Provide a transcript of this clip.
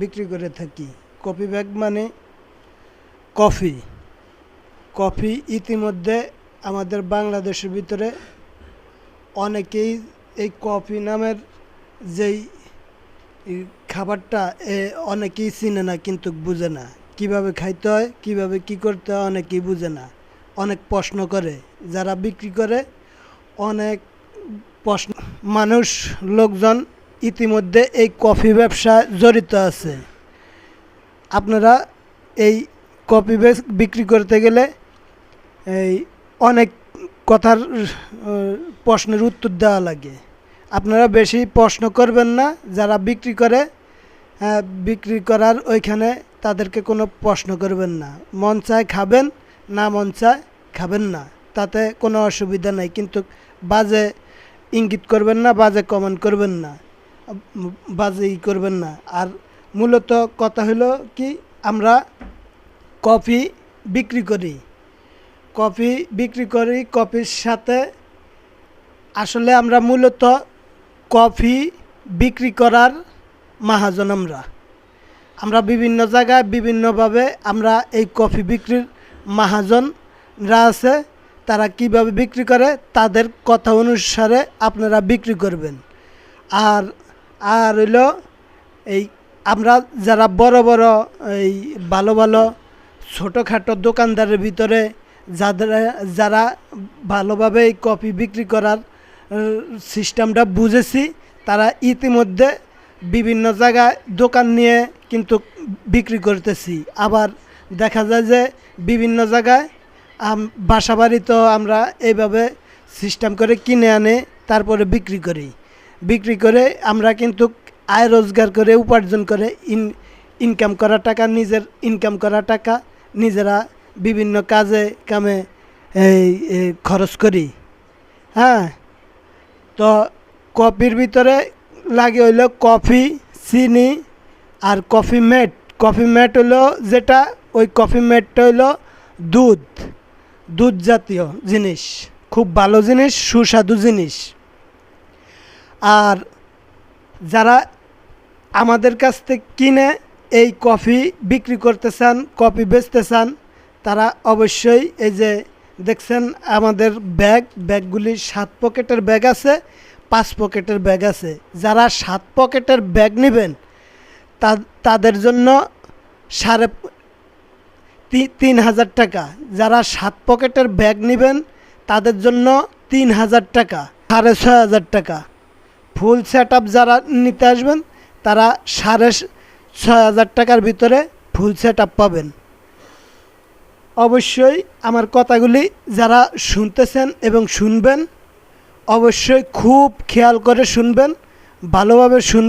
বিক্রি করে থাকি। কফি ব্যাগ মানে কফি। কফি ইতিমধ্যে আমাদের বাংলাদেশের ভিতরে অনেকেই এই কফি নামের যেই খাবারটা, এ অনেকেই চিনে না কিন্তু বুঝে না। কীভাবে খাইতে হয়, কীভাবে কি করতে হয় অনেকেই বুঝে না। অনেক প্রশ্ন করে, যারা বিক্রি করে অনেক প্রশ্ন মানুষ, লোকজন ইতিমধ্যে এই কফি ব্যবসা জড়িত আছে। আপনারা এই কফি বিক্রি করতে গেলে এই অনেক কথার প্রশ্নের উত্তর দেওয়া লাগে। আপনারা বেশি প্রশ্ন করবেন না যারা বিক্রি করে হ্যাঁ, বিক্রি করার ওইখানে তাদেরকে কোনো প্রশ্ন করবেন না। মন চায় খাবেন না মন চায় খাবেন না। তাতে কোনো অসুবিধা নেই কিন্তু বাজে ইঙ্গিত করবেন না বাজে কমেন্ট করবেন না। বাজে ই করবেন না। আর মূলত কথা হলো কি, আমরা কফি বিক্রি করি। কফি বিক্রি করি, কফির সাথে আসলে আমরা মূলত কফি বিক্রি করার মাহাজন আমরা। আমরা বিভিন্ন জায়গায় বিভিন্নভাবে আমরা এই কফি বিক্রির মাহাজনরা আছে, তারা কীভাবে বিক্রি করে, তাদের কথা অনুসারে আপনারা বিক্রি করবেন। আর আর হইল এই আমরা যারা বড় বড় এই ভালো ভালো ছোটোখাটো দোকানদারের ভিতরে যাদের, যারা ভালোভাবে এই কফি বিক্রি করার সিস্টেমটা বুঝেছি, তারা ইতিমধ্যে বিভিন্ন জায়গায় দোকান নিয়ে কিন্তু বিক্রি করতেছি। আবার দেখা যায় যে বিভিন্ন জায়গায় বাসা বাড়িতেও আমরা এইভাবে সিস্টেম করে কিনে আনে, তারপরে বিক্রি করি। বিক্রি করে আমরা কিন্তু আয় রোজগার করে, উপার্জন করে, ইন ইনকাম করা টাকা, নিজের ইনকাম করা টাকা নিজেরা বিভিন্ন কাজে, কামে খরচ করি। হ্যাঁ? তো কফির ভিতরে লাগে হইল কফি, চিনি আর কফি মেট কফি মেট হলো যেটা, ওই কফি মেটটা হইল দুধ। দুধ জাতীয় জিনিস। খুব ভালো জিনিস, সুস্বাদু জিনিস। আর যারা আমাদের কাছ থেকে কিনে এই কফি বিক্রি করতে চান, কফি বেচতে চান, তারা অবশ্যই এই যে দেখছেন আমাদের ব্যাগ, ব্যাগগুলি সাত পকেটের ব্যাগ আছে, পাঁচ পকেটের ব্যাগ আছে। যারা সাত পকেটের ব্যাগ নেবেন তাদের জন্য সাড়ে তিন হাজার টাকা। যারা সাত পকেটের ব্যাগ নেবেন, তাদের জন্য তিন হাজার টাকা, সাড়ে ছয় হাজার টাকা। ফুল সেট যারা নিতে আসবেন, তারা সাড়ে ছয় হাজার টাকার ভিতরে ফুল সেট পাবেন। অবশ্যই আমার কথাগুলি যারা শুনতেছেন এবং শুনবেন, অবশ্যই খুব খেয়াল করে শুনবেন, ভালোভাবে শুন